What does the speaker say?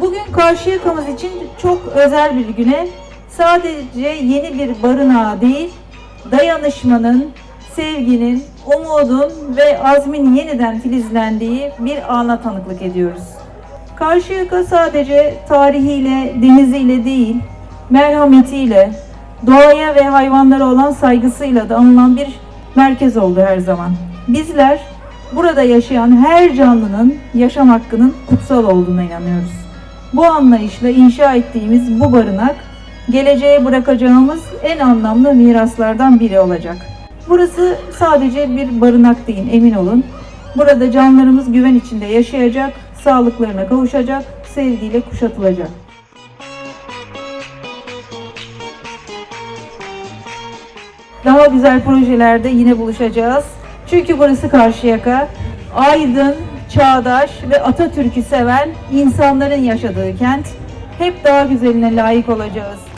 Bugün Karşıyaka'mız için çok özel bir güne sadece yeni bir barınağı değil, dayanışmanın, sevginin, umudun ve azmin yeniden filizlendiği bir ana tanıklık ediyoruz. Karşıyaka sadece tarihiyle, deniziyle değil, merhametiyle, doğaya ve hayvanlara olan saygısıyla da anılan bir merkez oldu her zaman. Bizler burada yaşayan her canlının yaşam hakkının kutsal olduğuna inanıyoruz. Bu anlayışla inşa ettiğimiz bu barınak geleceğe bırakacağımız en anlamlı miraslardan biri olacak. Burası sadece bir barınak değil emin olun. Burada canlarımız güven içinde yaşayacak, sağlıklarına kavuşacak, sevgiyle kuşatılacak. Daha güzel projelerde yine buluşacağız. Çünkü burası Karşıyaka. Aydın, çağdaş ve Atatürk'ü seven insanların yaşadığı kent. Hep daha güzeline layık olacağız.